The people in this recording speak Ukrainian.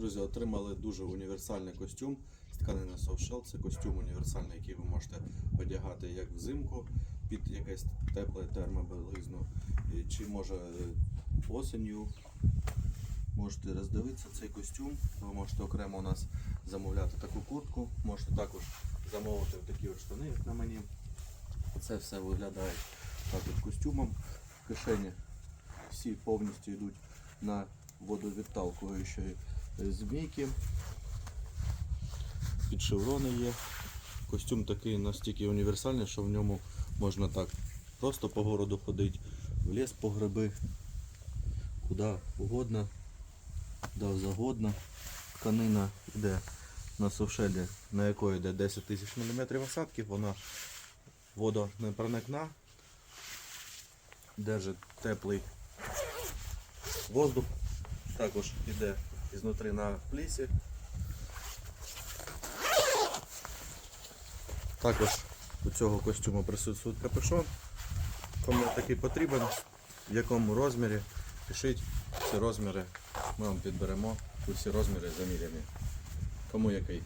Друзі, отримали дуже універсальний костюм з тканини Soft Shell. Це костюм універсальний, який ви можете одягати як взимку під якесь тепле термобилизну, чи може е, осенью. Можете роздивитися цей костюм. Ви можете окремо у нас замовляти таку куртку. Можете також замовити такі от штани, як на мені. Це все виглядає так от костюмом. Кишені всі повністю йдуть на водовідталкуючі е, змійки. Під шеврони є. Костюм такий настільки універсальний, що в ньому можна так просто по городу ходити, в ліс по гриби, куди угодно, куди загодно. Тканина йде на сушелі, на якої йде 10 тисяч мм осадків, вона водонепроникна, держить теплий воздух, також йде ізнутри на плісі. Також у цього костюму присутствує капюшон. Кому такий потрібен, в якому розмірі, пишіть всі розміри, ми вам підберемо усі розміри заміряні. Кому який